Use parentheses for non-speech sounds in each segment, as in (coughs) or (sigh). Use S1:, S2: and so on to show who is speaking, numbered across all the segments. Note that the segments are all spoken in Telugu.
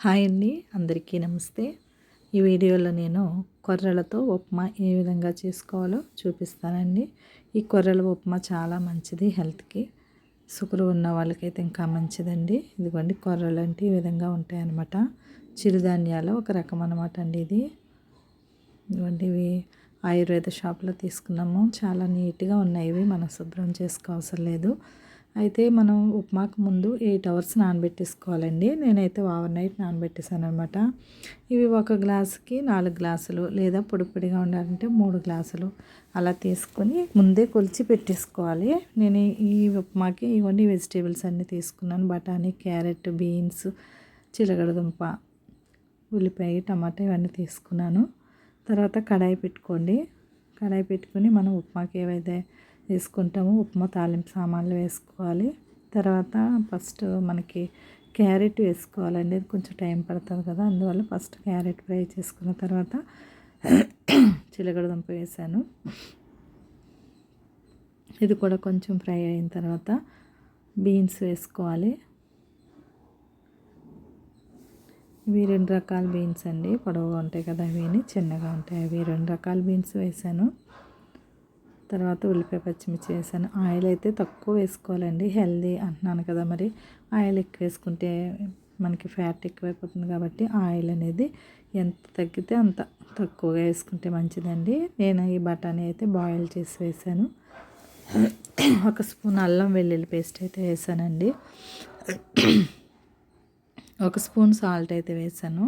S1: హాయ్ అండి అందరికీ నమస్తే. ఈ వీడియోలో నేను కొర్రలతో ఉప్మా ఏ విధంగా చేసుకోవాలో చూపిస్తానండి. ఈ కొర్రల ఉప్మా చాలా మంచిది హెల్త్కి. షుగర్ ఉన్న వాళ్ళకైతే ఇంకా మంచిదండి. ఇదిగోండి కొర్రలు అంటే ఈ విధంగా ఉంటాయన్నమాట. చిరుధాన్యాలు ఒక రకం అనమాట అండి ఇది. ఇదిగోండి ఇవి ఆయుర్వేద షాప్లో తీసుకున్నాము. చాలా నీట్గా ఉన్నాయి. ఇవి మనం శుభ్రం చేసుకోవసరం లేదు. అయితే మనం ఉప్మాకు ముందు ఎయిట్ అవర్స్ నానబెట్టేసుకోవాలండి. నేనైతే ఓవర్ నైట్ నానబెట్టేసాను అనమాట ఇవి ఒక గ్లాసుకి నాలుగు గ్లాసులు లేదా పొడి పొడిగా ఉండాలంటే మూడు గ్లాసులు అలా తీసుకొని ముందే కొలిచి పెట్టేసుకోవాలి. నేను ఈ ఉప్మాకి ఇవన్నీ వెజిటేబుల్స్ అన్నీ తీసుకున్నాను. బఠానీ క్యారెట్ బీన్స్ చిలగడదుంప ఉల్లిపాయ టమాటా ఇవన్నీ తీసుకున్నాను. తర్వాత కడాయి పెట్టుకోండి. కడాయి పెట్టుకుని మనం ఉప్మాకి ఏవైతే వేసుకుంటాము. ఉప్మా తాలింపు సామాన్లు వేసుకోవాలి. తర్వాత ఫస్ట్ మనకి క్యారెట్ వేసుకోవాలండి. అది కొంచెం టైం పడుతుంది కదా అందువల్ల ఫస్ట్ క్యారెట్ ఫ్రై చేసుకున్న తర్వాత (coughs) చిలగడదుంప వేసాను. ఇది కూడా కొంచెం ఫ్రై అయిన తర్వాత బీన్స్ వేసుకోవాలి. ఇవి రెండు రకాల బీన్స్ అండి. పొడవుగా ఉంటాయి కదా అవి చిన్నగా ఉంటాయి. అవి రెండు రకాల బీన్స్ వేసాను. తర్వాత ఉల్లిపాయ పచ్చిమిర్చి వేసాను. ఆయిల్ అయితే తక్కువ వేసుకోవాలండి. హెల్దీ అంటున్నాను కదా మరి. ఆయిల్ ఎక్కువ వేసుకుంటే మనకి ఫ్యాట్ ఎక్కువైపోతుంది కాబట్టి ఆయిల్ అనేది ఎంత తగ్గితే అంత తక్కువగా వేసుకుంటే మంచిదండి. నేను ఈ బఠానీ అయితే బాయిల్ చేసి వేసాను. ఒక స్పూన్ అల్లం వెల్లుల్లి పేస్ట్ అయితే వేసానండి. ఒక స్పూన్ సాల్ట్ అయితే వేసాను.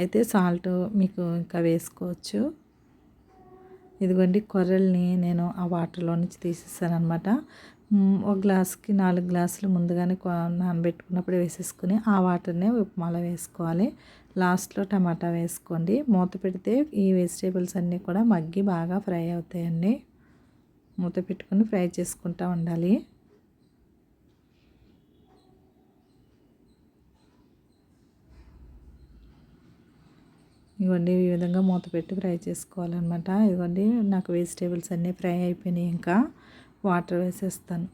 S1: అయితే సాల్ట్ మీకు ఇంకా వేసుకోవచ్చు. ఇదిగోండి కొర్రల్ని నేను ఆ వాటర్లో నుంచి తీసేసాను అనమాట ఒక గ్లాస్కి నాలుగు గ్లాసులు ముందుగానే నానబెట్టుకున్నప్పుడు వేసేసుకుని ఆ వాటర్నే ఉప్మాలో వేసుకోవాలి. లాస్ట్లో టమాటా వేసుకోండి. మూత పెడితే ఈ వెజిటేబుల్స్ అన్నీ కూడా మగ్గి బాగా ఫ్రై అవుతాయండి. మూత పెట్టుకుని ఫ్రై చేసుకుంటూ ఉండాలి. ఇవన్నీ ఈ విధంగా మూత పెట్టి ఫ్రై చేసుకోవాలన్నమాట. ఇవన్నీ నాకు వెజిటేబుల్స్ అన్నీ ఫ్రై అయిపోయినాయి ఇంకా. వాటర్ వేసేస్తాను.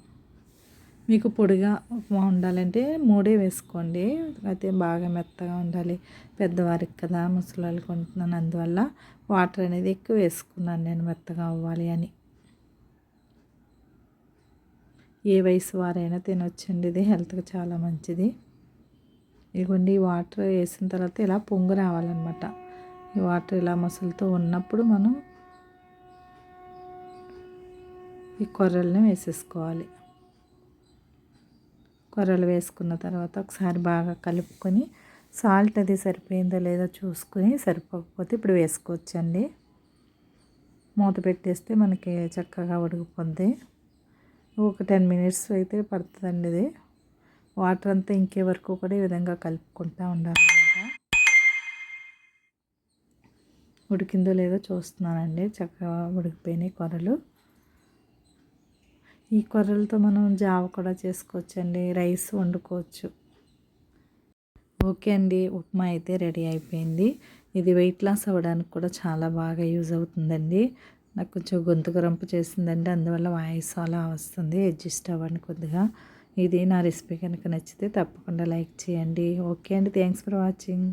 S1: మీకు పొడిగా ఉండాలంటే మూడే వేసుకోండి. అయితే బాగా మెత్తగా ఉండాలి. పెద్దవారికి కదా ముసలి కొంటున్నాను. అందువల్ల వాటర్ అనేది ఎక్కువ వేసుకున్నాను నేను మెత్తగా అవ్వాలి అని. ఏ వయసు వారైనా తినొచ్చండి. ఇది హెల్త్కి చాలా మంచిది. ఇదిగోండి వాటర్ వేసిన తర్వాత ఇలా పొంగు రావాలన్నమాట. ఈ వాటర్ ఇలా మసులుతూ ఉన్నప్పుడు మనం ఈ కొర్రల్ని వేసేసుకోవాలి. కొర్రలు వేసుకున్న తర్వాత ఒకసారి బాగా కలుపుకొని సాల్ట్ అది సరిపోయిందో లేదో చూసుకొని సరిపోకపోతే ఇప్పుడు వేసుకోవచ్చండి. మూత పెట్టేస్తే మనకి చక్కగా ఉడికిపోద్ది. ఒక టెన్ మినిట్స్ అయితే పడుతుందండి ఇది. వాటర్ అంతా ఇంకే వరకు కూడా ఈ విధంగా కలుపుకుంటూ ఉండాలి ఉడికిందో లేదో చూస్తున్నానండి. చక్కగా ఉడికిపోయినాయి కొర్రలు. ఈ కొర్రలతో మనం జావ కూడా చేసుకోవచ్చండి. రైస్ వండుకోవచ్చు. ఓకే అండి. ఉప్మా అయితే రెడీ అయిపోయింది. ఇది వెయిట్ లాస్ అవ్వడానికి కూడా చాలా బాగా యూజ్ అవుతుందండి. నాకు కొంచెం గొంతు గరంపు చేసిందండి. అందువల్ల వాయిస్ అలా వస్తుంది. అడ్జస్ట్ అవ్వండి కొద్దిగా. ఇది నా రెసిపీ కనుక నచ్చితే తప్పకుండా లైక్ చేయండి. ఓకే అండి. Thanks for watching.